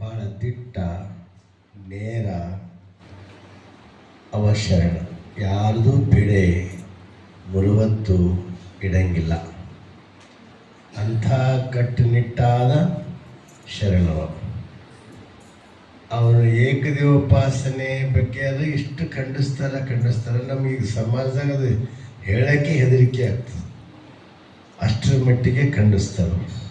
ಭಾಳ ದಿಟ್ಟ, ನೇರ ಅವ ಶರಣ ಯಾರ್ದು ಬಿಡೆ ಮುರುವತ್ತು ಇಡಂಗಿಲ್ಲ. ಅಂಥ ಕಟ್ಟುನಿಟ್ಟಾದ ಶರಣವ. ಅವರು ಏಕದೇವೋಪಾಸನೆ ಬಗ್ಗೆ ಅದು ಇಷ್ಟು ಖಂಡಿಸ್ತಾರ ಖಂಡಿಸ್ತಾರ. ನಮಗೆ ಸಮಾಜದಾಗ ಅದು ಹೇಳೋಕ್ಕೆ ಹೆದರಿಕೆ ಆಗ್ತದೆ. ಅಷ್ಟರ ಮಟ್ಟಿಗೆ ಖಂಡಿಸ್ತಾರೆ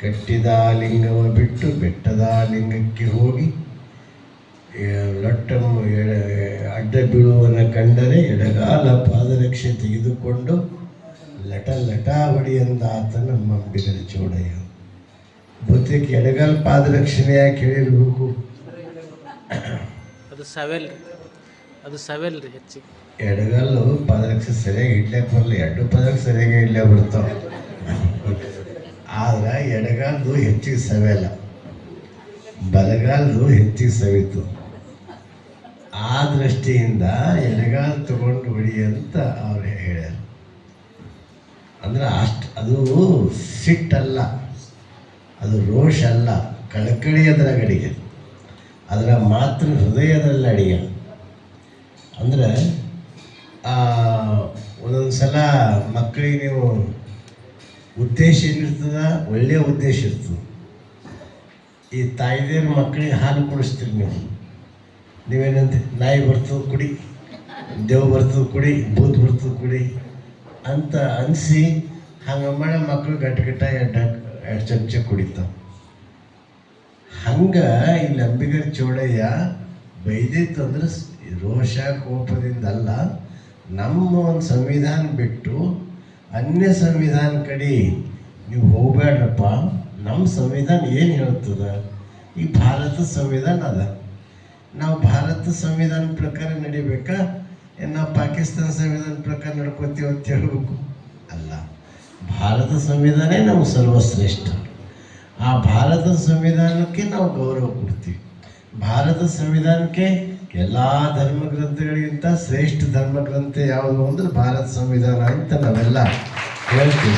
ಕಟ್ಟಿದ ಲಿಂಗವ ಬಿಟ್ಟು ಬೆಟ್ಟದ ಲಿಂಗಕ್ಕೆ ಹೋಗಿ ಲೊಟ್ಟನ್ನು ಎಡ- ಅಡ್ಡ ಬೀಳುವನ ಕಂಡರೆ ಎಡಗಾಲ ಪಾದರಕ್ಷೆ ತೆಗೆದುಕೊಂಡು ಲಟ ಲಟ ಹೊಡಿಯಂದ ಆತ ನಮ್ಮ ಅಂಬಿಗರ ಚೋಡಯ್ಯ ಬಹುತೇಕ ಎಡಗಾಲ ಪಾದರಕ್ಷಣೆ ಯಾಕೆ ಹೇಳಿರ್ಬೇಕು? ಅದು ಸವೆಲ್ ಅದು ಸವೆಲ್ ರೀ ಹೆಚ್ಚಿಗೆ. ಎಡಗಾಲು ಪಾದರಕ್ಷೆ ಸರಿಯಾಗಿ ಇಡ್ಲಿಕ್ಕೆ ಬರಲ್ಲ ಎರಡು ಪಾದರಕ್ಷೆ ಸರಿಯಾಗಿ ಇಡ್ಲೇ ಬರ್ತಾವೆ ಆದ್ರೆ ಎಡಗಾಲದು ಹೆಚ್ಚಿಗೆ ಸವೆಯಲ್ಲ ಬಲಗಾಲದು ಹೆಚ್ಚಿಗೆ ಸವಿತು. ಆ ದೃಷ್ಟಿಯಿಂದ ಎಡಗಾಲ ತಗೊಂಡು ಹೊಡಿ ಅಂತ ಅವ್ರು ಹೇಳ್ಯಾರ. ಅಂದ್ರೆ ಅಷ್ಟು ಅದು ಸಿಟ್ಟಲ್ಲ ಅದು ರೋಷ ಅಲ್ಲ. ಕಳಕಳಿ ಅದರ ಗಡಿಗೆ ಅದರ ಮಾತ್ರ ಹೃದಯದಲ್ಲಿ ಅಡಿಗೆ. ಅಂದ್ರೆ ಒಂದೊಂದು ಸಲ ಮಕ್ಕಳಿಗೆ ನೀವು ಉದ್ದೇಶ ಏನಿರ್ತದ? ಒಳ್ಳೆಯ ಉದ್ದೇಶ ಇರ್ತದೆ. ಈ ತಾಯಿದೇರ ಮಕ್ಕಳಿಗೆ ಹಾಲು ಕುಡಿಸ್ತೀರಿ ನೀವು? ನೀವೇನಂತ? ನಾಯಿ ಬರ್ತದೆ, ಕುಡಿ. ದೇವ್ ಬರ್ತದೆ, ಕುಡಿ. ಭೂತ್ ಬರ್ತದೆ, ಕುಡಿ. ಅಂತ ಅನಿಸಿ ಹಂಗೆ ಮಾಡ ಮಕ್ಕಳು ಗಟ್ಟ ಗಟ್ಟ ಎರಡು ಚಮಚ ಕುಡಿತಾವೆ. ಹಂಗೆ ಈ ಅಂಬಿಗರ ಚೋಳಯ್ಯ ಬೈದಿತ್ತು ಅಂದ್ರೆ ರೋಷ ಕೋಪದಿಂದ ಅಲ್ಲ, ನಮ್ಮ ಒಂದು ಸಂವಿಧಾನ ಬಿಟ್ಟು ಅನ್ಯ ಸಂವಿಧಾನ ಕಡೆ ನೀವು ಹೋಗ್ಬೇಡ್ರಪ್ಪ ನಮ್ಮ ಸಂವಿಧಾನ ಏನು ಹೇಳ್ತದ? ಈ ಭಾರತ ಸಂವಿಧಾನ ಅದ. ನಾವು ಭಾರತ ಸಂವಿಧಾನ ಪ್ರಕಾರ ನಡಿಬೇಕಾ? ಏನು ನಾವು ಪಾಕಿಸ್ತಾನ ಸಂವಿಧಾನ ಪ್ರಕಾರ ನಡ್ಕೋತೀವಿ ಅಂತ ಹೇಳಬೇಕು? ಅಲ್ಲ. ಭಾರತ ಸಂವಿಧಾನೇ ನಾವು ಸರ್ವಶ್ರೇಷ್ಠ. ಆ ಭಾರತ ಸಂವಿಧಾನಕ್ಕೆ ನಾವು ಗೌರವ ಕೊಡ್ತೀವಿ. ಭಾರತ ಸಂವಿಧಾನಕ್ಕೆ ಎಲ್ಲ ಧರ್ಮ ಗ್ರಂಥಗಳಿಗಿಂತ ಶ್ರೇಷ್ಠ ಧರ್ಮ ಗ್ರಂಥ ಯಾವುದು ಅಂದ್ರೆ ಭಾರತ ಸಂವಿಧಾನ ಅಂತ ನಾವೆಲ್ಲ ಹೇಳ್ತೀವಿ.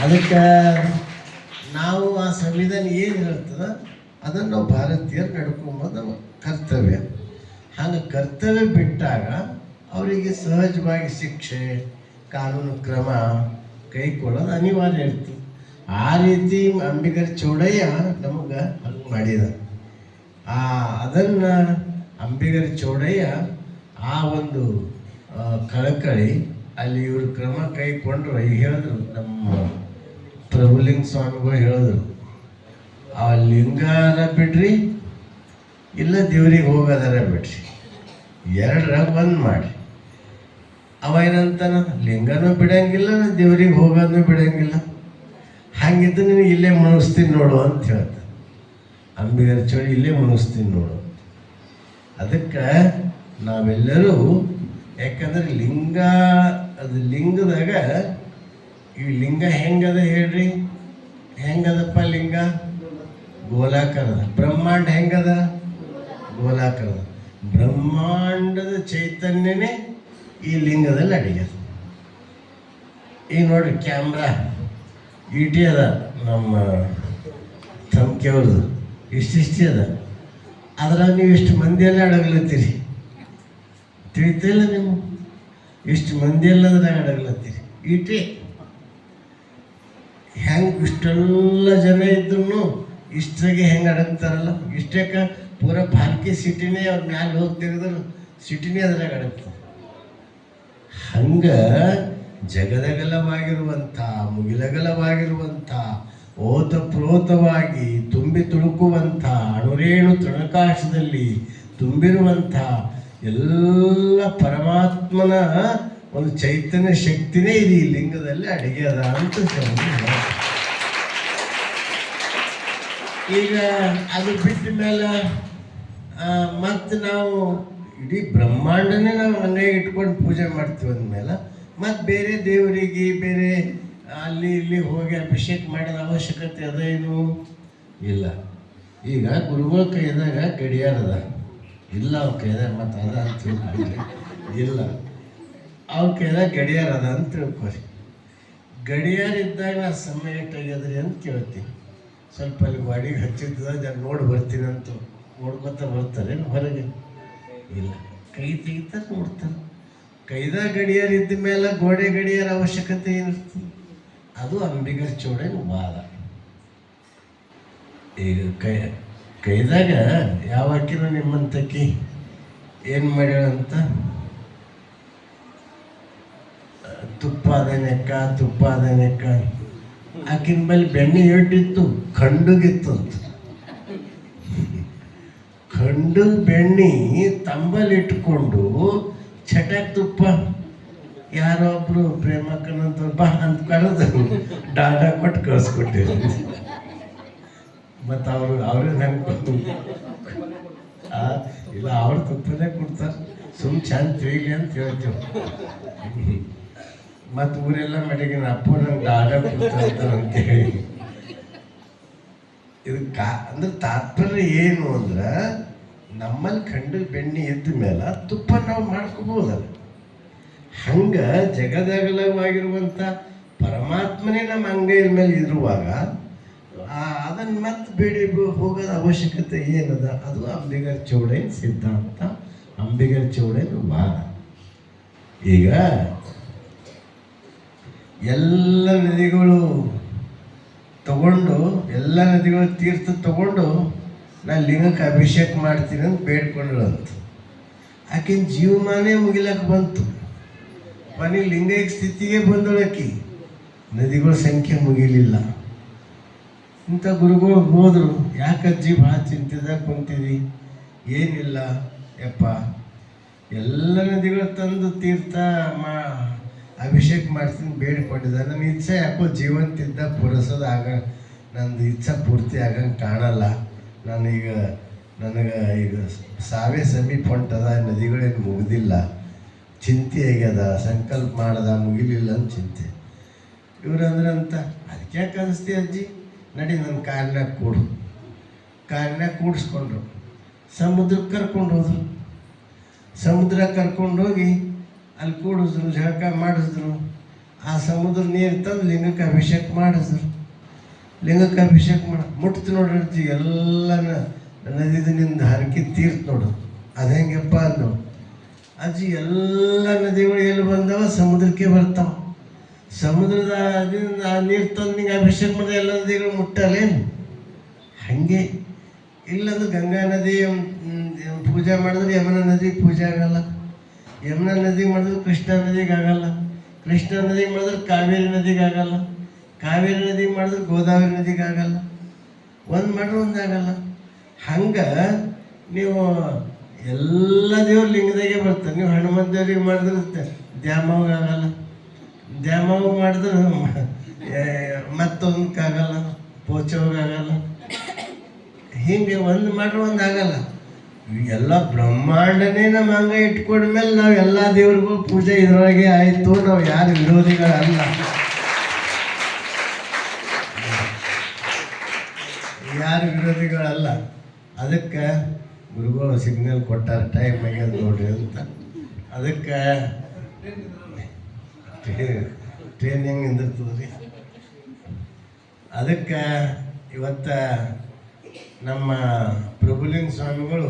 ಅದಕ್ಕೆ ನಾವು ಆ ಸಂವಿಧಾನ ಏನು ಹೇಳ್ತದ? ಅದನ್ನು ನಾವು ಭಾರತೀಯರು ನಡ್ಕೊಂಬೋದು ನಮ್ಮ ಕರ್ತವ್ಯ. ಹಾಗೆ ಕರ್ತವ್ಯ ಬಿಟ್ಟಾಗ ಅವರಿಗೆ ಸಹಜವಾಗಿ ಶಿಕ್ಷೆ, ಕಾನೂನು ಕ್ರಮ ಕೈಕೊಳ್ಳೋದು ಅನಿವಾರ್ಯ ಇರ್ತದೆ. ಆ ರೀತಿ ಅಂಬಿಗರ ಚೌಡಯ್ಯ ನಮಗೆ ಹಂಗೆ ಮಾಡಿದ. ಆ, ಅದನ್ನು ಅಂಬಿಗರ ಚೌಡಯ್ಯ ಆ ಒಂದು ಕಳಕಳಿ ಅಲ್ಲಿ ಇವರು ಕ್ರಮ ಕೈಗೊಂಡ್ರು ಈಗ ಹೇಳಿದ್ರು. ನಮ್ಮ ಪ್ರಭುಲಿಂಗ ಸ್ವಾಮಿಗಳು ಹೇಳಿದ್ರು. ಆ ಲಿಂಗಾನ ಬಿಡ್ರಿ, ಇಲ್ಲ ದೇವ್ರಿಗೆ ಹೋಗೋದಾರ ಬಿಡ್ರಿ. ಎರಡರ ಒಂದು ಮಾಡಿ ಅವ ಏನಂತಾನ, ಲಿಂಗನೂ ಬಿಡಂಗಿಲ್ಲ, ದೇವ್ರಿಗೆ ಹೋಗೋದನ್ನು ಬಿಡಂಗಿಲ್ಲ. ಹಾಗಿದ್ದು ನಿನಗೆ ಇಲ್ಲೇ ಮುಣಿಸ್ತೀನಿ ನೋಡು ಅಂತ ಹೇಳ್ತ ಅಂಬಿಗರ ಚಳಿ ಇಲ್ಲೇ ಮುಣಿಸ್ತೀನಿ ನೋಡು. ಅದಕ್ಕೆ ನಾವೆಲ್ಲರೂ, ಯಾಕಂದ್ರೆ ಲಿಂಗ, ಅದು ಲಿಂಗದಾಗ, ಈ ಲಿಂಗ ಹೆಂಗದ ಹೇಳ್ರಿ? ಹೆಂಗದಪ್ಪ ಲಿಂಗ? ಗೋಲಾಕಾರದ. ಬ್ರಹ್ಮಾಂಡ ಹೆಂಗದ? ಗೋಲಾಕಾರದ. ಬ್ರಹ್ಮಾಂಡದ ಚೈತನ್ಯನೇ ಈ ಲಿಂಗದಲ್ಲಿ ಅಡಿಗೆ ಈಗ ನೋಡ್ರಿ ಕ್ಯಾಮ್ರಾ ಇಟಿ ಅದ ನಮ್ಮ ತಮ್ಕೆ ಅವ್ರದ್ದು ಇಷ್ಟಿಷ್ಟಿ ಅದ? ಅದ್ರಾಗ ನೀವು ಇಷ್ಟು ಮಂದಿಯಲ್ಲೇ ಅಡಗ್ಲತ್ತೀರಿ? ತಿಳಿತಿಲ್ಲ ನೀವು. ಇಷ್ಟು ಮಂದಿ ಎಲ್ಲ ಅದ್ರಾಗ ಅಡಗ್ಲತ್ತೀರಿ? ಇಟಿ ಹೆಂಗೆ ಇಷ್ಟೆಲ್ಲ ಜನ ಇದ್ರು ಇಷ್ಟಾಗೆ ಹೆಂಗೆ ಅಡಗ್ತಾರಲ್ಲ? ಇಷ್ಟಕ್ಕೆ ಪೂರ ಭಾಲ್ಕಿ ಸಿಟಿನೇ ಅವ್ರ ಮ್ಯಾಲೆ ಹೋಗಿ ತೆಗೆದ್ರು ಸಿಟಿನೇ ಅದ್ರಾಗ ಅಡಗ್ತಾರೆ. ಹಂಗ ಜಗದಗಲವಾಗಿರುವಂಥ, ಮುಗಿಲಗಲವಾಗಿರುವಂಥ ಓತಪ್ರೋತವಾಗಿ ತುಂಬಿ ತುಳುಕುವಂಥ ಅಣುರೇಣು ತೃಣಕಾಶದಲ್ಲಿ ತುಂಬಿರುವಂಥ ಎಲ್ಲ ಪರಮಾತ್ಮನ ಒಂದು ಚೈತನ್ಯ ಶಕ್ತಿನೇ ಇದೆ ಈ ಲಿಂಗದಲ್ಲಿ ಅಡಿಗೆದ ಅಂತ ಈಗ ಅದು ಬಿಟ್ಟ ಮೇಲೆ ಮತ್ತು ನಾವು ಇಡೀ ಬ್ರಹ್ಮಾಂಡನೇ ನಾವು ಮನೆಗೆ ಇಟ್ಕೊಂಡು ಪೂಜೆ ಮಾಡ್ತೀವಿ ಅಂದಮೇಲೆ, ಮತ್ತು ಬೇರೆ ದೇವರಿಗೆ, ಬೇರೆ ಅಲ್ಲಿ ಇಲ್ಲಿ ಹೋಗಿ ಅಭಿಷೇಕ ಮಾಡಿದ ಅವಶ್ಯಕತೆ ಅದೇನು ಇಲ್ಲ. ಈಗ ಗುರುಗಳ ಕೈದಾಗ ಗಡಿಯಾರ ಅದ. ಇಲ್ಲ, ಅವ್ರ ಕೈದಾಗ ಮತ್ತು ಅದ ಅಂತ ತಿಳ್ಕೊಂಡ್ರೆ ಇಲ್ಲ. ಅವ್ರ ಕೈದಾಗ ಗಡಿಯಾರ ಅದ ಅಂತ ತಿಳ್ಕೊರಿ ಗಡಿಯಾರ ಇದ್ದಾಗ ನಾ ಸಮಯ ಇಟ್ಟಾಗ್ಯದ್ರಿ ಅಂತ ಕೇಳ್ತೀನಿ. ಸ್ವಲ್ಪ ಅಲ್ಲಿ ಗಾಡಿಗೆ ಹಚ್ಚಿದ್ದ ಜನ ನೋಡಿ ಬರ್ತೀನಿ ಅಂತ ನೋಡ್ಕೊತ ಬರ್ತಾರೆ ಹೊರಗೆ? ಇಲ್ಲ. ಕೈ ತೆಗಿತಾರೆ ನೋಡ್ತಾರೆ. ಕೈದಾಗ ಗಡಿಯಾರ ಇದ್ದ ಮೇಲೆ ಗೋಡೆ ಗಡಿಯಾರ ಅವಶ್ಯಕತೆ ಏನಿರ್ತದೆ? ಅದು ಅಂಬಿಗರ ಚೌಡನ ವಾದ. ಈಗ ಕೈ, ಕೈದಾಗ ಯಾವ ಆಕಿನೂ ನಿಮ್ಮಂತಕಿ ಏನು ಮಾಡ್ಯಾಳಂತ ತುಪ್ಪ ನೆಕ್ಕ ತುಪ್ಪ ನೆಕ್ಕ. ಆಕಿನ ಮೇಲೆ ಬೆಣ್ಣೆ ಎಟ್ಟಿತ್ತು ಖಂಡುಗಿತ್ತು ಅಂತ. ಖಂಡು ಬೆಣ್ಣೆ ತಂಬಲ್ಲಿ ಇಟ್ಕೊಂಡು ಚಟಕ್ ತುಪ್ಪ. ಯಾರೋ ಒಬ್ರು ಪ್ರೇಮಕ್ಕನಂತ ಬಾ ಅಂತ ಕರೆದು ಡಾಟಾ ಕೊಟ್ಟು ಕಳಿಸ್ಕೊಟ್ಟಿರು ಮತ್ತು ಅವರು ಅವರೇ ನಂಗೆ ಇಲ್ಲ, ಅವ್ರ ತುಪ್ಪನೇ ಕೊಡ್ತಾರೆ. ಸುಮ್ ಚಂದ ತಿಳಿಲಿ ಅಂತ ಹೇಳ್ತೇವೆ. ಮತ್ತು ಊರೆಲ್ಲ ಮಡಿಗೆ ಅಪ್ಪ ನಂಗೆ ಡಾಟಾ ಕೊಡ್ತಾರೆ ಅಂತೇಳಿ ಇದು ಕಾ ಅಂದ್ರೆ ತಾತ್ಪರ್ಯ ಏನು ಅಂದ್ರೆ ನಮ್ಮಲ್ಲಿ ಕಂಡು ಬೆಣ್ಣೆ ಎದ್ದ ಮೇಲೆ ತುಪ್ಪ ನಾವು ಮಾಡ್ಕೋಬೋದಲ್ಲ. ಹಂಗ ಜಗದಗಲವಾಗಿರುವಂಥ ಪರಮಾತ್ಮನೇ ನಮ್ಮ ಅಂಗೈಯ ಮೇಲೆ ಇರುವಾಗ ಅದನ್ನು ಮತ್ತೆ ಬೇಡಿ ಹೋಗೋದ ಅವಶ್ಯಕತೆ ಏನದ? ಅದು ಅಂಬಿಗರ್ ಚೌಡೇನ್ ಸಿದ್ಧಾಂತ. ಅಂಬಿಗರ್ ಚೌಡೇನ್ ವಾದ. ಈಗ ಎಲ್ಲ ನದಿಗಳು ತಗೊಂಡು, ಎಲ್ಲ ನದಿಗಳು ತೀರ್ಥ ತಗೊಂಡು ನಾನು ಲಿಂಗಕ್ಕೆ ಅಭಿಷೇಕ ಮಾಡ್ತೀನಿ ಅಂತ ಬೇಡ್ಕೊಂಡ್ಳಂತ. ಆಕಿನ ಜೀವಮಾನೇ ಮುಗಿಲಕ್ಕೆ ಬಂತು. ಮನೆ ಲಿಂಗೈಕ ಸ್ಥಿತಿಗೆ ಬಂದಳಕ್ಕಿ ನದಿಗಳ ಸಂಖ್ಯೆ ಮುಗಿಲಿಲ್ಲ. ಇಂಥ ಗುರುಗಳು ಹೋದರು ಯಾಕಜ್ಜಿ ಭಾಳ ಚಿಂತಿದಾಗ ಕುಂತೀವಿ ಏನಿಲ್ಲ, ಯಪ್ಪ. ಎಲ್ಲ ನದಿಗಳು ತಂದು ತೀರ್ಥ ಮಾ, ಅಭಿಷೇಕ ಮಾಡ್ತೀನಿ ಬೇಡಿಕೊಂಡಿದ್ದ ನಮ್ಮ ಇಚ್ಛೆ ಯಾಕೋ ಜೀವಂತಿದ್ದ ಪುರಸೋದು ಆಗ, ನಂದು ಇಚ್ಛೆ ಪೂರ್ತಿ ಆಗಂಗೆ ಕಾಣಲ್ಲ. ನಾನೀಗ, ನನಗೆ ಈಗ ಸಾವೇ ಸಮೀಪ ಹೊಂಟದ, ನದಿಗಳೇನು ಮುಗ್ದಿಲ್ಲ. ಚಿಂತೆ ಆಗ್ಯದ, ಸಂಕಲ್ಪ ಮಾಡದ, ಮುಗಿಲಿಲ್ಲ ಅಂತ ಚಿಂತೆ. ಇವ್ರಂದ್ರೆ ಅಂತ, ಅದಕ್ಕೆ ಯಾಕೆ ಅನಿಸ್ತಿ ಅಜ್ಜಿ? ನಡಿ ನನ್ನ ಕಾರಿನಾಗ ಕೂಡು. ಕಾರಿನಾಗ ಕೂಡಿಸ್ಕೊಂಡ್ರು. ಸಮುದ್ರಕ್ಕೆ ಕರ್ಕೊಂಡು ಹೋದ್ರು. ಸಮುದ್ರ ಕರ್ಕೊಂಡೋಗಿ ಅಲ್ಲಿ ಕೂಡಿಸಿದ್ರು ಜಳಕ ಮಾಡಿಸಿದ್ರು. ಆ ಸಮುದ್ರ ನೀರು ತಂದು ಲಿಂಗಕ್ಕೆ ಅಭಿಷೇಕ ಮಾಡಿಸಿದ್ರು ಲಿಂಗಕ್ಕೆ ಅಭಿಷೇಕ ಮಾಡಿ, ಮುಟ್ತು ನೋಡ್ರಿ ಅಜ್ಜಿ ಎಲ್ಲ ನದಿದಿನಿಂದ ಹರಕೆ ತೀರ್ತು ನೋಡು. ಅದು ಹೆಂಗೆಪ್ಪ ಅಂದು ಅಜ್ಜಿ, ಎಲ್ಲ ನದಿಗಳು ಎಲ್ಲಿ ಬಂದವ? ಸಮುದ್ರಕ್ಕೆ ಬರ್ತಾವ. ಸಮುದ್ರದ ನೀರು ತಂದು ನಿಂಗೆ ಅಭಿಷೇಕ ಮಾಡಿದ್ರೆ ಎಲ್ಲ ನದಿಗಳು ಮುಟ್ಟಲ್ಲೇನು ಹಾಗೆ. ಇಲ್ಲಂದ್ರೆ ಗಂಗಾ ನದಿ ಪೂಜೆ ಮಾಡಿದ್ರೆ ಯಮುನಾ ನದಿಗೆ ಪೂಜೆ ಆಗಲ್ಲ. ಯಮುನಾ ನದಿಗೆ ಮಾಡಿದ್ರೆ ಕೃಷ್ಣ ನದಿಗೆ ಆಗಲ್ಲ. ಕೃಷ್ಣ ನದಿಗೆ ಮಾಡಿದ್ರೆ ಕಾವೇರಿ ನದಿಗೆ ಆಗಲ್ಲ. ಕಾವೇರಿ ನದಿಗೆ ಮಾಡಿದ್ರೆ ಗೋದಾವರಿ ನದಿಗೆ ಆಗಲ್ಲ. ಒಂದು ಮಾಡಿದ್ರೆ ಒಂದು ಆಗೋಲ್ಲ. ಹಂಗೆ ನೀವು ಎಲ್ಲ ದೇವ್ರ ಲಿಂಗದಾಗೆ ಬರ್ತಾರೆ. ನೀವು ಹನುಮಂತ ದೇವ್ರಿಗೆ ಮಾಡಿದ್ರೆ ದ್ಯಾಮವಾಗ ಆಗಲ್ಲ. ದ್ಯಾಮವಾಗ ಮಾಡಿದ್ರೆ ಪೋಚವ್ಗೆ ಪೋಚವಾಗಲ್ಲ ಹಿಂಗೆ ಒಂದು ಮಾಡ್ರೆ ಒಂದು ಆಗಲ್ಲ. ಎಲ್ಲ ಬ್ರಹ್ಮಾಂಡನೇ ನಮ್ಮ ಇಟ್ಕೊಂಡ ಇಟ್ಕೊಂಡ್ಮೇಲೆ ನಾವು ಎಲ್ಲ ದೇವ್ರಿಗೂ ಪೂಜೆ ಇದ್ರೊಳಗೆ ಆಯಿತು. ನಾವು ಯಾರು ವಿರೋಧಿಗಳಲ್ಲ. ಯಾರು ವಿರೋಧಿಗಳಲ್ಲ. ಅದಕ್ಕೆ ಗುರುಗಳು ಸಿಗ್ನಲ್ ಕೊಟ್ಟಾರ ಟೈಮ್ ಆಗ್ಯದ ನೋಡ್ರಿ ಅಂತ. ಅದಕ್ಕೆ ಟ್ರೈನ್ ಹೆಂಗೆ ರೀ ಅದಕ್ಕೆ ಇವತ್ತ ನಮ್ಮ ಪ್ರಭುಲಿಂಗ ಸ್ವಾಮಿಗಳು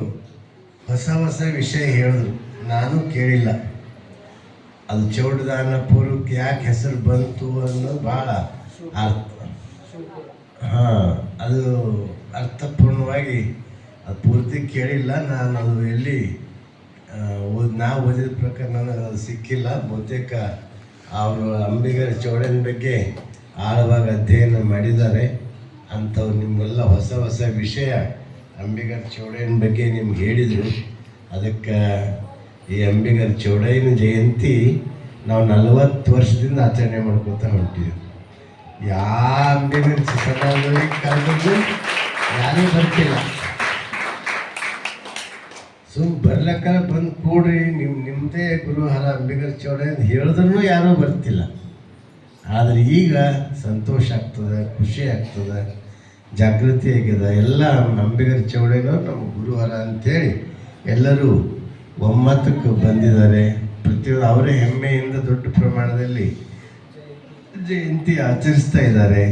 ಹೊಸ ಹೊಸ ವಿಷಯ ಹೇಳಿದ್ರು. ನಾನು ಕೇಳಿಲ್ಲ. ಅದು ಚೌಡದಾನ ಪೂರ್ವಕ್ಕೆ ಯಾಕೆ ಹೆಸರು ಬಂತು ಅನ್ನೋದು ಭಾಳ ಅರ್ಥ. ಹಾಂ, ಅದು ಅರ್ಥಪೂರ್ಣವಾಗಿ ಅದು ಪೂರ್ತಿ ಕೇಳಿಲ್ಲ. ನಾನು ಅದು ಎಲ್ಲಿ ನಾ ಓದಿದ ಪ್ರಕಾರ ನನಗೆ ಅದು ಸಿಕ್ಕಿಲ್ಲ. ಬಹುತೇಕ ಅವರು ಅಂಬಿಗರ ಚೌಡನ ಬಗ್ಗೆ ಆಳವಾಗಿ ಅಧ್ಯಯನ ಮಾಡಿದ್ದಾರೆ. ಅಂಥವ್ರು ನಿಮಗೆಲ್ಲ ಹೊಸ ಹೊಸ ವಿಷಯ ಅಂಬಿಗರ ಚೌಡಯ್ಯನ ಬಗ್ಗೆ ನಿಮ್ಗೆ ಹೇಳಿದರು. ಅದಕ್ಕೆ ಈ ಅಂಬಿಗರ ಚೌಡಯ್ಯನ ಜಯಂತಿ ನಾವು ನಲವತ್ತು ವರ್ಷದಿಂದ ಆಚರಣೆ ಮಾಡ್ಕೊತಾ ಹೊಂಟಿದ್ದೀವಿ ಯಾ ಅಂಬಿಗರ ಚಿಕ್ಕಣ್ಣಗಳಿಗೆ ಕರೆದಿದ್ದು, ಯಾರೂ ಬರ್ತಿಲ್ಲ. ಸುಮ್ ಬರ್ಲಕ್ಕ ಬಂದು ಕೂಡ್ರಿ ನಿಮ್ಮ ನಿಮ್ಮದೇ ಗುರುಹರ ಅಂಬಿಗರ್ ಚೌಡೆ ಅಂತ ಹೇಳಿದ್ರೂ ಯಾರೂ ಬರ್ತಿಲ್ಲ. ಆದರೆ ಈಗ ಸಂತೋಷ ಆಗ್ತದೆ, ಖುಷಿ ಆಗ್ತದೆ, ಜಾಗೃತಿ ಆಗ್ಯದ. ಎಲ್ಲ ಅಂಬಿಗರ್ ಚೌಡಯ್ಯನವ್ರು ನಮ್ಮ ಗುರುವರ ಅಂತೇಳಿ ಎಲ್ಲರೂ ಒಮ್ಮತಕ್ಕೆ ಬಂದಿದ್ದಾರೆ. ಪ್ರತಿಯೊಂದು ಅವರೇ ಹೆಮ್ಮೆಯಿಂದ ದೊಡ್ಡ ಪ್ರಮಾಣದಲ್ಲಿ ಜಯಂತಿ ಆಚರಿಸ್ತಾ ಇದ್ದಾರೆ.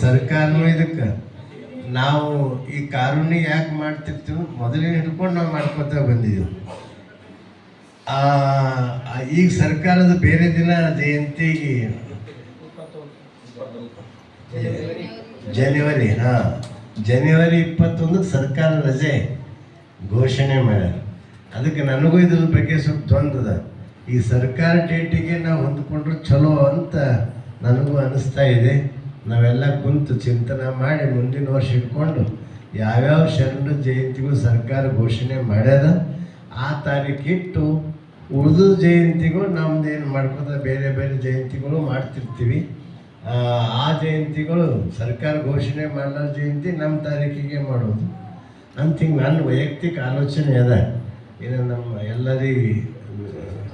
ಸರ್ಕಾರನೂ ಇದಕ್ಕೆ ನಾವು ಈ ಕಾರುಣ್ಯ ಯಾಕೆ ಮಾಡ್ತಿರ್ತೀವಿ ಮೊದಲಿನ ಹಿಡ್ಕೊಂಡು ನಾವು ಮಾಡ್ಕೊತಾ ಬಂದಿದ್ದೀವಿ. ಈಗ ಸರ್ಕಾರದ ಬೇರೆ ದಿನ ಜಯಂತಿಗೆ ಜನವರಿ, ಹಾ, ಜನವರಿ ಇಪ್ಪತ್ತೊಂದಕ್ಕೆ ಸರ್ಕಾರ ರಜೆ ಘೋಷಣೆ ಮಾಡ್ಯಾರ. ಅದಕ್ಕೆ ನನಗೂ ಇದ್ರ ಬಗ್ಗೆ ಸ್ವಲ್ಪ ತೊಂದದ ಈ ಸರ್ಕಾರ ಡೇಟಿಗೆ ನಾವು ಹೊಂದ್ಕೊಂಡ್ರೆ ಚಲೋ ಅಂತ ನನಗೂ ಅನಿಸ್ತಾ ಇದೆ. ನಾವೆಲ್ಲ ಕುಂತು ಚಿಂತನೆ ಮಾಡಿ ಮುಂದಿನ ವರ್ಷ ಇಟ್ಕೊಂಡು ಯಾವ್ಯಾವ ಶರಣ ಜಯಂತಿಗೂ ಸರ್ಕಾರ ಘೋಷಣೆ ಮಾಡ್ಯದ ಆ ತಾರೀಕಿಟ್ಟು ಉಳಿದು ಜಯಂತಿಗೂ ನಮ್ದು ಏನು ಮಾಡ್ಕೋತ ಬೇರೆ ಬೇರೆ ಜಯಂತಿಗಳು ಮಾಡ್ತಿರ್ತೀವಿ. ಆ, ಜಯಂತಿಗಳು ಸರ್ಕಾರ ಘೋಷಣೆ ಮಾಡೋ ಜಯಂತಿ ನಮ್ಮ ತಾರೀಕಿಗೆ ಮಾಡೋದು. ಅಂತ ಹಿಂಗೆ ನನ್ನ ವೈಯಕ್ತಿಕ ಆಲೋಚನೆ ಅದ. ಇನ್ನು ನಮ್ಮ ಎಲ್ಲರಿಗೆ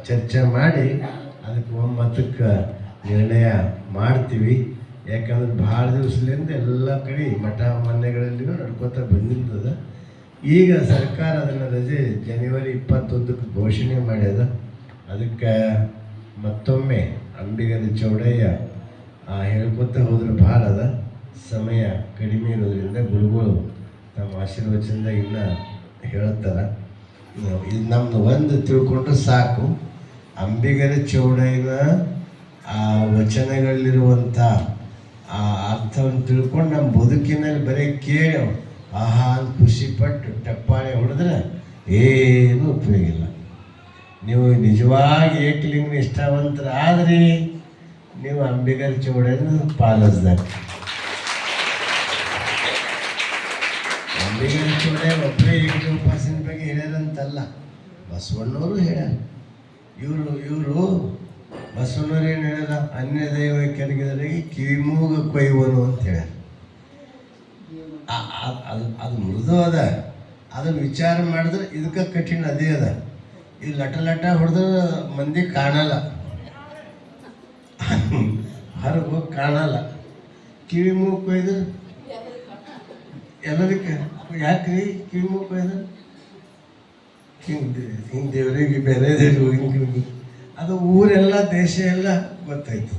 ಚರ್ಚೆ ಮಾಡಿ ಅದಕ್ಕೆ ಒಮ್ಮತಕ್ಕೆ ನಿರ್ಣಯ ಮಾಡ್ತೀವಿ. ಯಾಕಂದ್ರೆ ಭಾಳ ದಿವಸದಿಂದ ಎಲ್ಲ ಕಡೆ ಮಠ ಮನೆಗಳಲ್ಲಿಯೂ ನಡ್ಕೋತಾ ಬಂದಿರ್ತದ. ಈಗ ಸರ್ಕಾರ ಅದನ್ನು ರಜೆ ಜನವರಿ ಇಪ್ಪತ್ತೊಂದಕ್ಕೆ ಘೋಷಣೆ ಮಾಡ್ಯದ. ಅದಕ್ಕೆ ಮತ್ತೊಮ್ಮೆ ಅಂಬಿಗರ ಚೌಡಯ್ಯ ಹೇಳ್ಕೊತ ಹೋದ್ರೆ ಭಾಳ ಅದ. ಸಮಯ ಕಡಿಮೆ ಇರೋದ್ರಿಂದ ಗುರುಗಳು ತಮ್ಮ ಆಶೀರ್ವಚನದ ಇನ್ನು ಹೇಳ್ತಾರೆ. ಇದು ನಮ್ದು ಒಂದು ತಿಳ್ಕೊಂಡ್ರೆ ಸಾಕು. ಅಂಬಿಗರ ಚೌಡಯ್ಯನ ಆ ವಚನಗಳಲ್ಲಿರುವಂಥ ಆ ಅರ್ಥವನ್ನು ತಿಳ್ಕೊಂಡು ನಮ್ಮ ಬದುಕಿನಲ್ಲಿ ಬರೀ ಕೇಳಿ ಆಹಾ ಅಂತ ಖುಷಿಪಟ್ಟು ಟಪ್ಪಾಳೆ ಹೊಡೆದ್ರೆ ಏನೂ ಉಪಯೋಗ ಇಲ್ಲ. ನೀವು ನಿಜವಾಗಿ ಏಕಲಿಂಗ ಆದರೆ ನೀವು ಅಂಬಿಗರ ಚೌಡನ್ನು ಪಾಲಿಸ್ದಾಗ ಅಂಬಿಗರ ಚೌಡೆ ಒಬ್ಬರೇ ಏಕಲಿ ಉಪಾಸನೆ ಬಗ್ಗೆ ಹೇಳ್ಯಾರಂತಲ್ಲ, ಬಸವಣ್ಣವರು ಹೇಳ್ಯಾರ. ಇವರು ಇವರು ಬಸವಣ್ಣವ್ರು ನಡೆದ ಅನ್ಯ ದೈವ ಕೆಳಗಿದವರಿಗೆ ಕಿವಿಮೂಗ ಕೊಯ್ಯುವನು ಅಂತ ಹೇಳ ಅದು ಅದು ಮೃದು ಅದ. ಅದನ್ನು ವಿಚಾರ ಮಾಡಿದ್ರೆ ಇದಕ್ಕೆ ಕಠಿಣ ಅದೇ ಅದ. ಇದು ಲಟ ಲಟ ಹೊಡೆದ್ರೆ ಮಂದಿ ಕಾಣಲ್ಲ. ಹೊರಗೆ ಹೋಗಿ ಕಾಣಲ್ಲ. ಕಿವಿ ಮೂಗು ಕೊಯ್ದು ಎಲ್ಲದಕ್ಕೆ ಯಾಕ್ರಿ ಕಿವಿ ಮೂಗು ಕೊಯ್ದು? ಹಿಂಗೆ ಹಿಂಗೆ ದೇವರಿಗೆ ಬೇರೆ ದೇವರು ಹಿಂಗೆ ಹಿಂಗೆ. ಅದು ಊರೆಲ್ಲ, ದೇಶ ಎಲ್ಲ ಗೊತ್ತಾಯ್ತು.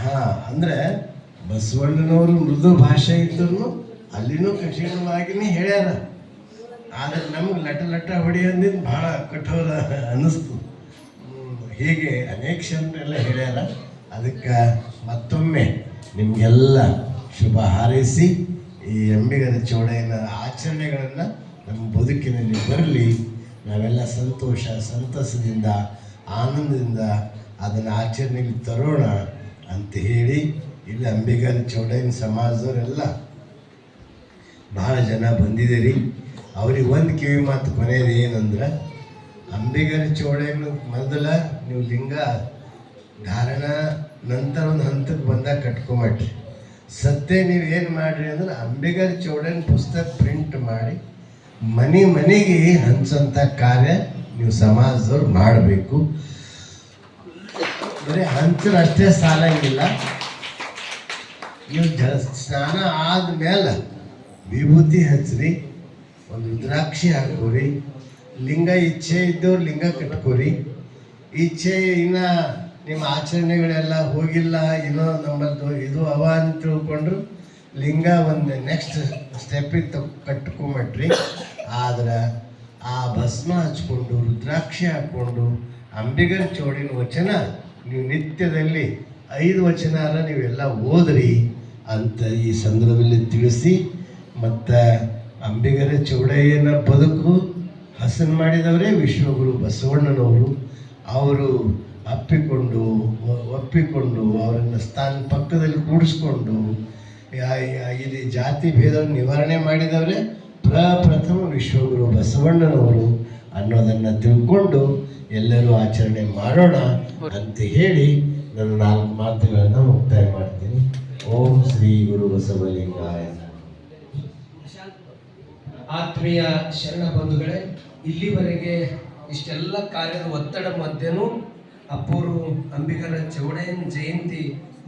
ಹಾಂ, ಅಂದ್ರೆ ಬಸವಣ್ಣನವರು ಮೃದು ಭಾಷೆ ಇದ್ದರೂ ಅಲ್ಲಿನೂ ಕಠಿಣವಾಗಿನೇ ಹೇಳ್ಯಾರ. ಆದರೆ ನಮ್ಗೆ ಲಟ ಲಟ ಹೊಡಿ ಬಹಳ ಕಠೋರ ಅನ್ನಿಸ್ತು ಹೀಗೆ ಅನೇಕ ಶರಣರೆಲ್ಲ ಹೇಳ್ಯಾರ. ಅದಕ್ಕೆ ಮತ್ತೊಮ್ಮೆ ನಿಮಗೆಲ್ಲ ಶುಭ ಹಾರೈಸಿ, ಈ ಅಂಬಿಗರ ಚೌಡೆಯನ ಆಚರಣೆಗಳನ್ನು ನಮ್ಮ ಬದುಕಿನಲ್ಲಿ ಬರಲಿ. ನಾವೆಲ್ಲ ಸಂತೋಷ, ಸಂತಸದಿಂದ ಆನಂದದಿಂದ ಅದನ್ನು ಆಚರಣೆಗೆ ತರೋಣ ಅಂತ ಹೇಳಿ ಇಲ್ಲಿ ಅಂಬಿಗನ್ ಚೌಡಯ್ಯನ ಸಮಾಜದವರೆಲ್ಲ ಭಾಳ ಜನ ಬಂದಿದ್ದೀರಿ. ಅವ್ರಿಗೆ ಒಂದು ಕಿವಿ ಮಾತು ಕೊನೆಯದು ಏನಂದ್ರೆ, ಅಂಬಿಗನ ಚೌಡಯ್ಯನ ಮೊದಲ ನೀವು ಲಿಂಗ ಧಾರಣ ನಂತರ ಒಂದು ಹಂತಕ್ಕೆ ಬಂದಾಗ ಕಟ್ಕೊಂಬಿಟ್ರಿ. ಸತ್ಯ ನೀವು ಏನು ಮಾಡ್ರಿ ಅಂದ್ರೆ ಅಂಬಿಗರ್ ಚೌಡನ್ ಪುಸ್ತಕ ಪ್ರಿಂಟ್ ಮಾಡಿ ಮನೆ ಮನೆಗೆ ಹಂಚಂತ ಕಾರ್ಯ ನೀವು ಸಮಾಜದವ್ರು ಮಾಡಬೇಕು. ಬರೀ ಹಂಚರು ಅಷ್ಟೇ ಸಾಲಂಗಿಲ್ಲ. ನೀವು ಜ ಸ್ನಾನ ಆದಮೇಲೆ ವಿಭೂತಿ ಹಚ್ಚಿರಿ ಒಂದು ರುದ್ರಾಕ್ಷಿ ಹಾಕೋರಿ ಲಿಂಗ ಇಚ್ಛೆ ಇದ್ದವ್ರು ಲಿಂಗ ಕಟ್ಕೋರಿ. ಇಚ್ಛೆ ಇನ್ನು ನಿಮ್ಮ ಆಚರಣೆಗಳೆಲ್ಲ ಹೋಗಿಲ್ಲ ಏನೋ ನಮ್ಮದು ಇದು ಅವ ಅಂತ ತಿಳ್ಕೊಂಡ್ರು ಲಿಂಗ ಒಂದು ನೆಕ್ಸ್ಟ್ ಸ್ಟೆಪ್ಪಿಗೆ ತ ಕಟ್ಕೊಂಬಿಟ್ರಿ. ಆದ್ರೆ ಆ ಭಸ್ಮ ಹಚ್ಕೊಂಡು, ರುದ್ರಾಕ್ಷಿ ಹಾಕ್ಕೊಂಡು ಅಂಬಿಗರ ಚೌಡಿನ ವಚನ ನೀವು ನಿತ್ಯದಲ್ಲಿ ಐದು ವಚನಾರ ನೀವೆಲ್ಲ ಓದ್ರಿ ಅಂತ ಈ ಸಂದರ್ಭದಲ್ಲಿ ತಿಳಿಸಿ, ಮತ್ತು ಅಂಬಿಗರ ಚೌಡಯ್ಯನ ಬದುಕು ಹಸನ್ ಮಾಡಿದವರೇ ವಿಶ್ವಗುರು ಬಸವಣ್ಣನವರು. ಅವರು ಅಪ್ಪಿಕೊಂಡು ಒಪ್ಪಿಕೊಂಡು, ಅವರನ್ನು ಸ್ಥಾನ ಪಕ್ಕದಲ್ಲಿ ಕೂಡಿಸ್ಕೊಂಡು ಇಲ್ಲಿ ಜಾತಿ ಭೇದವನ್ನು ನಿವಾರಣೆ ಮಾಡಿದವರೇ ಪ್ರಪ್ರಥಮ ವಿಶ್ವಗುರು ಬಸವಣ್ಣನವರು ಅನ್ನೋದನ್ನು ತಿಳ್ಕೊಂಡು ಎಲ್ಲರೂ ಆಚರಣೆ ಮಾಡೋಣ ಅಂತ ಹೇಳಿ ನನ್ನ ನಾಲ್ಕು ಮಾತುಗಳನ್ನು ಮುಕ್ತಾಯ ಮಾಡ್ತೀನಿ. ಓಂ ಶ್ರೀ ಗುರು ಬಸವಲಿಂಗಾಯ ಆತ್ಮೀಯ ಶರಣ ಬಂಧುಗಳೇ, ಇಲ್ಲಿವರೆಗೆ ಇಷ್ಟೆಲ್ಲ ಕಾರ್ಯದ ಒತ್ತಡ ಮಧ್ಯನೂ ಅಪ್ಪೂರು ಅಂಬಿಗರ ಚೌಡಯ್ಯನ ಜಯಂತಿ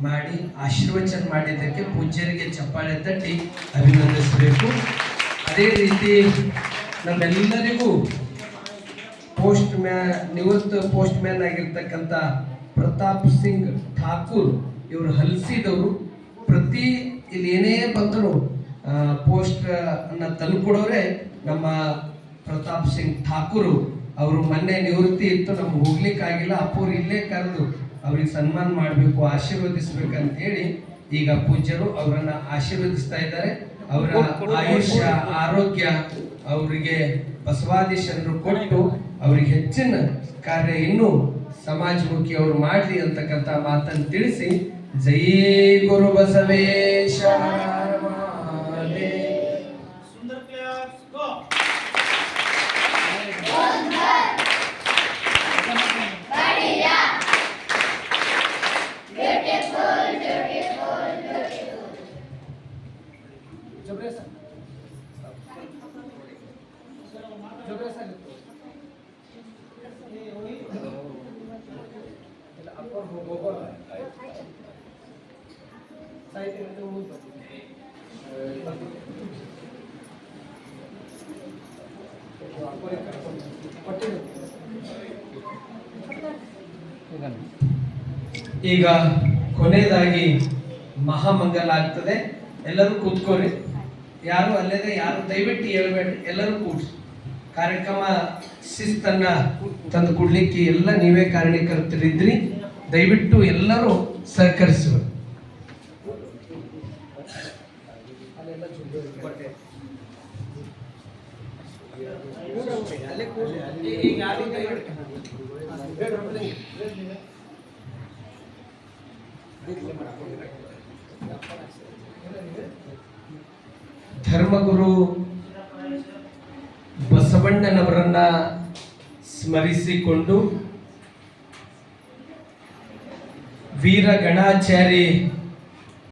ಮಾಡಿ ಆಶೀರ್ವಚನ ಮಾಡಿದ್ದಕ್ಕೆ ಪೂಜ್ಯರಿಗೆ ಚಪ್ಪಾಳೆ ತಟ್ಟಿ ಅಭಿನಂದಿಸಬೇಕು. ಅದೇ ರೀತಿ ನಮ್ಮೆಲ್ಲರಿಗೂ ಪೋಸ್ಟ್ ಮ್ಯಾನ್ ನಿವೃತ್ತ ಪೋಸ್ಟ್ ಮ್ಯಾನ್ ಆಗಿರ್ತಕ್ಕಂಥ ಪ್ರತಾಪ್ ಸಿಂಗ್ ಠಾಕೂರ್ ಇವರು ಹಲಸಿದವರು. ಪ್ರತಿ ಇಲ್ಲಿ ಏನೇ ಬಂದರೂ ಪೋಸ್ಟ್ ಅನ್ನ ತಂದುಕೊಡೋರೆ ನಮ್ಮ ಪ್ರತಾಪ್ ಸಿಂಗ್ ಠಾಕೂರ್. ಅವರು ಮೊನ್ನೆ ನಿವೃತ್ತಿ ಇತ್ತು, ನಮ್ಗೆ ಹೋಗ್ಲಿಕ್ಕಾಗಿಲ್ಲ. ಅಪ್ಪವ್ರು ಇಲ್ಲೇ ಕರೆದು ಅವ್ರಿಗೆ ಸನ್ಮಾನ ಮಾಡಬೇಕು ಆಶೀರ್ವದಿಸ್ಬೇಕಂತ ಹೇಳಿ ಈಗ ಪೂಜ್ಯರು ಅವರನ್ನು ಆಶೀರ್ವದಿಸ್ತಾ ಇದ್ದಾರೆ. ಅವರ ಆಯುಷ್ಯ ಆರೋಗ್ಯ ಅವರಿಗೆ ಬಸವಾದಿ ಶರಣರು ಕೊಟ್ಟು ಅವರಿಗೆ ಹೆಚ್ಚಿನ ಕಾರ್ಯ ಇನ್ನೂ ಸಮಾಜಮುಖಿ ಅವರು ಮಾಡಲಿ ಅಂತಕ್ಕಂಥ ಮಾತನ್ನು ತಿಳಿಸಿ ಜೈ ಗುರು ಬಸವೇಶ. ಈಗ ಕೊನೆಯದಾಗಿ ಮಹಾಮಂಗಲ ಆಗ್ತದೆ. ಎಲ್ಲರೂ ಕೂತ್ಕೋರಿ ಯಾರು ಅಲ್ಲದೆ ಯಾರು ದಯವಿಟ್ಟು ಹೇಳ್ಬೇಡ್ರಿ. ಎಲ್ಲರೂ ಕೂಡ್ರಿ ಕಾರ್ಯಕ್ರಮ ಶಿಸ್ತನ್ನ ತಂದು ಕೊಡ್ಲಿಕ್ಕೆ ಎಲ್ಲ ನೀವೇ ಕಾರಣೀಕರ್ತರಿದ್ರಿ ದಯವಿಟ್ಟು ಎಲ್ಲರೂ ಸಹಕರಿಸುವ ಧರ್ಮಗುರು ಬಸವಣ್ಣನವರನ್ನ ಸ್ಮರಿಸಿಕೊಂಡು வீர கணாச்சாரி